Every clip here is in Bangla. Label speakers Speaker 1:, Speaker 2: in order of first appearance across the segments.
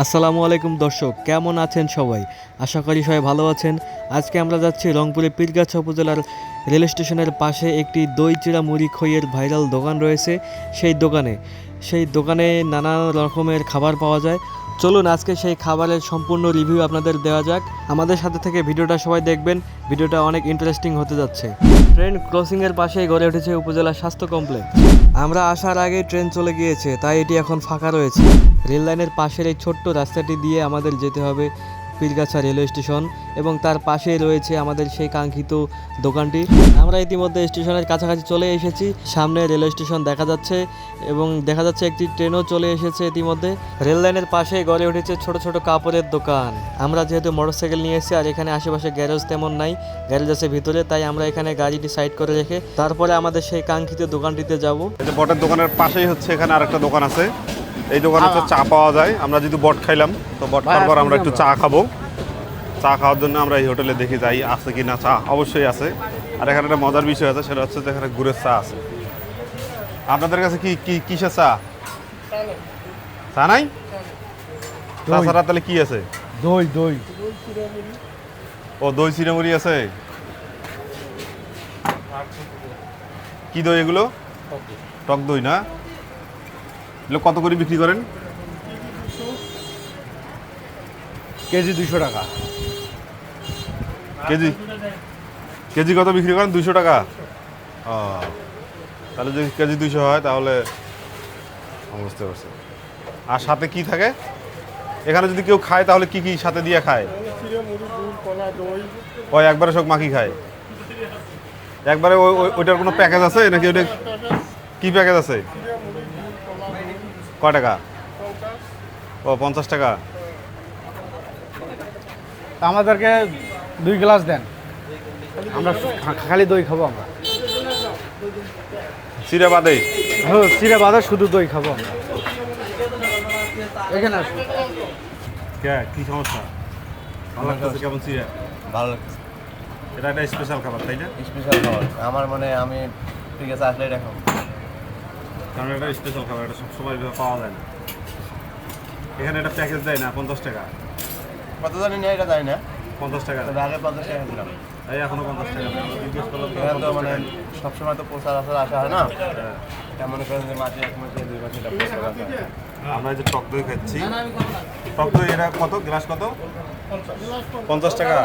Speaker 1: আসসালামু আলাইকুম দর্শক, কেমন আছেন সবাই? আশা করি সবাই ভালো আছেন। আজকে আমরা যাচ্ছি রংপুরে পীরগাছা উপজেলার রেল স্টেশনের পাশে একটি দই চিড়া মুড়ি খইয়ের ভাইরাল দোকান রয়েছে সেই দোকানে। সেই দোকানে নানা রকমের খাবার পাওয়া যায়। চলুন আজকে সেই খাবারের সম্পূর্ণ রিভিউ আপনাদের দেওয়া যাক। আমাদের সাথে থেকে ভিডিওটা সবাই দেখবেন, ভিডিওটা অনেক ইন্টারেস্টিং হতে যাচ্ছে। ট্রেন ক্রসিংয়ের পাশেই গড়ে উঠেছে উপজেলা স্বাস্থ্য কমপ্লেক্স। আমরা আসার আগে ট্রেন চলে গিয়েছে, তাই এটি এখন ফাঁকা রয়েছে। রেল লাইনের পাশের এই ছোট্ট রাস্তাটি দিয়ে আমাদের যেতে হবে। পীরগাছা রেলওয়ে স্টেশন এবং তার পাশেই রয়েছে আমাদের সেই কাঙ্ক্ষিত দোকানটি। আমরা ইতিমধ্যে স্টেশনের কাছাকাছি চলে এসেছি। সামনে রেলওয়ে স্টেশন দেখা যাচ্ছে এবং দেখা যাচ্ছে একটি ট্রেনও চলে এসেছে ইতিমধ্যে। রেল লাইনের পাশে গড়ে উঠেছে ছোট ছোট কাপড়ের দোকান। আমরা যেহেতু মোটরসাইকেল নিয়ে এসেছি আর এখানে আশেপাশে গ্যারেজ তেমন নাই, গ্যারেজ আছে ভিতরে, তাই আমরা এখানে গাড়িটি সাইড করে রেখে তারপরে আমাদের সেই কাঙ্ক্ষিত দোকানটিতে যাব।
Speaker 2: বটের দোকানের পাশেই হচ্ছে এখানে আরেকটা দোকান আছে। এই দোকানে তো চা পাওয়া যায়। আমরা যদি বট খাইলাম তো বট খাওয়ার পর আমরা একটু চা খাব। চা খাওয়ার জন্য আমরা এই হোটেলে দেখি যাই আছে কি না চা? অবশ্যই আছে। আর এখানে একটা মজার বিষয় আছে সেটা হচ্ছে যে এখানে গুড়ের চা আছে। আপনাদের কাছে কি কি কিসের চা? চা নাই? চা ছাড়া তাহলে কি আছে?
Speaker 3: দই দই।
Speaker 2: ও দই চিড়েমুড়ি আছে? কি দই এগুলো? টক দই না? এগুলো কত করে বিক্রি করেন?
Speaker 3: কেজি দুশো টাকা।
Speaker 2: কেজি? কেজি কত বিক্রি করেন? দুশো টাকা? ও তাহলে যদি কেজি দুশো হয় তাহলে বুঝতে পারছি। আর সাথে কি থাকে? এখানে যদি কেউ খায় তাহলে কি কি সাথে দিয়ে খায়? ওই একবারে সব মাখি খায়। একবারে ওই ওই- ওইটার কোনো প্যাকেজ আছে? নাকি ওইটা কি প্যাকেজ আছে? কয় টাকা? ও পঞ্চাশ টাকা।
Speaker 3: তা আমাদেরকে দুই গ্লাস দেন। আমরা খালি দই খাব আমরা।
Speaker 2: চিরা বাদে
Speaker 3: হ্যাঁ চিড়ে বাদে শুধু দই খাব আমরা। এখানে আসুন।
Speaker 2: কে কি সমস্যা? ভালো লাগতেছে কেমন চিরা?
Speaker 4: ভালো লাগছে।
Speaker 2: এটা একটা স্পেশাল খাবার তাই না?
Speaker 4: স্পেশাল খাবার। আমার মানে আমি ঠিক আছে আসলে এটা খাব।
Speaker 2: কারণ এটা স্পেশাল খাবার এটা সবসময় পাওয়া যায় না। এখানে একটা প্যাকেজ দেয় না পঞ্চাশ টাকা।
Speaker 4: কত জানি না এটা জানি না।
Speaker 2: পঞ্চাশ টাকা।
Speaker 4: আগে পঞ্চাশ টাকা ছিলাম
Speaker 2: এই এখনও পঞ্চাশ টাকা
Speaker 4: এখানে তো মানে। সবসময় তো প্রচার আসার আসা হয় না।
Speaker 2: হ্যাঁ।
Speaker 4: করেন যে মাসে এক মাসে দুই মাসে এটা প্রচার আসা।
Speaker 2: আমরা এই যে টক দই খাচ্ছি। টক দই এটা কত? গ্লাস কত? পঞ্চাশ টাকা।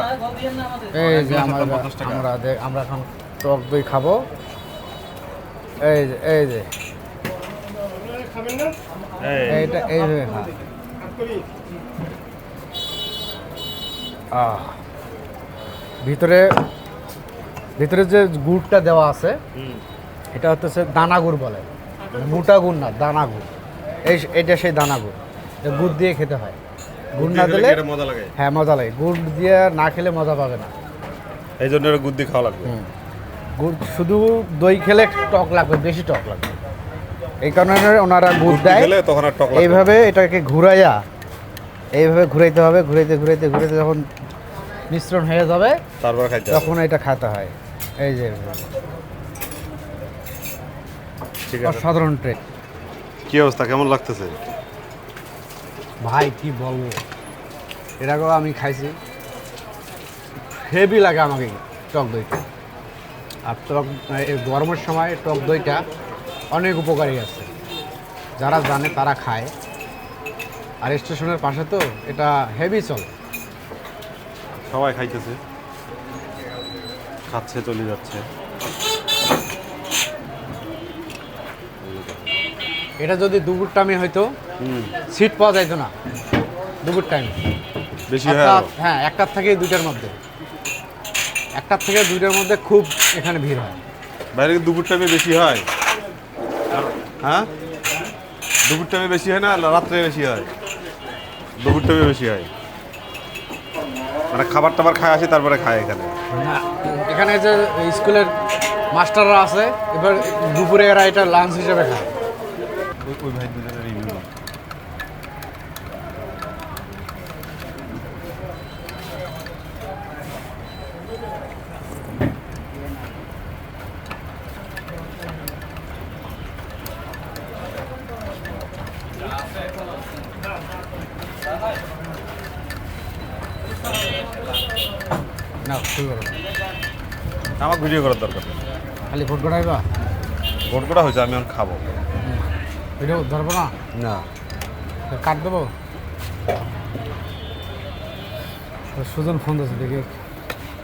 Speaker 3: এই যে আমরা
Speaker 2: হচ্ছে 50 টাকা।
Speaker 3: আমরা দে- আমরা এখন টক দই খাব। এই যে এই যে। এইভাবে খা ভিতরে ভিতরে যে গুড়টা দেওয়া আছে। এটা হচ্ছে দানা গুড় বলে। মানে মোটা গুড় না দানা গুড়। এই এটা সেই দানা গুড়। গুড় দিয়ে খেতে হয়। গুড় না দিলে
Speaker 2: মজা লাগে?
Speaker 3: হ্যাঁ মজা লাগে। গুড় দিয়ে না খেলে মজা পাবে না।
Speaker 2: এই জন্য এটা গুদ্দি খাওয়া লাগবে।
Speaker 3: হুম। গুড় শুধু দই খেলে টক লাগবে বেশি টক লাগবে। এই কারণে ওনারা গুড় দেয়।
Speaker 2: তখন আর টক
Speaker 3: এইভাবে এটাকে ঘুরাইয়া এইভাবে ঘুরাইতে হবে ঘুরাইতে ঘুরাইতে ঘুরাইতে যখন মিশ্রণ হয়ে যাবে
Speaker 2: তারপর খাইতে
Speaker 3: তখন এটা খাতে হয়। এই যে
Speaker 2: ঠিক আছে।
Speaker 3: অসাধারণ ট্রেক
Speaker 2: কি অবস্থা? কেমন লাগতেছে?
Speaker 3: ভাই কি বলব? এটাকেও আমি খাইছি। হেভি লাগে আমাকে টক দইটা। আর টক এই গরমের সময় টক দইটা অনেক উপকারী আছে। যারা জানে তারা খায়। আর স্টেশনের পাশে তো এটা হেভি চলে।
Speaker 2: সবাই খাইতেছে। খাচ্ছে চলে যাচ্ছে।
Speaker 3: এটা যদি দুপুর টাইমে হয়তো সিট পাওয়া যাইতো না। দুপুর টাইমে।
Speaker 2: বেশি হয়।
Speaker 3: হ্যাঁ একটার থেকে দুইটার মধ্যে। একটার থেকে দুইটার মধ্যে খুব এখানে ভিড় হয়।
Speaker 2: বাইরে দুপুর টাইমে বেশি হয়। হ্যাঁ? দুপুর টাইমে বেশি হয় না রাত্রে বেশি হয়। দুপুর টাইমে বেশি হয়। মানে খাবার টাবার খায় আসে তারপরে খায় এখানে।
Speaker 3: এখানে যে স্কুলের মাস্টাররা আছে এবার দুপুরে এরা এটা লাঞ্চ হিসেবে খায়।
Speaker 2: ওই ওই ভাই দুজনের রিভিউ
Speaker 3: না শুরু করো।
Speaker 2: আমার ভিডিও করার দরকার নেই।
Speaker 3: খালি ভোট গড়াইবা?
Speaker 2: ভোট করা হয়েছে আমি এখন খাব।
Speaker 3: ভিডিও ধরবো না?
Speaker 2: না।
Speaker 3: কাট দেবো? সুজন ফোন দিয়েছে দেখে।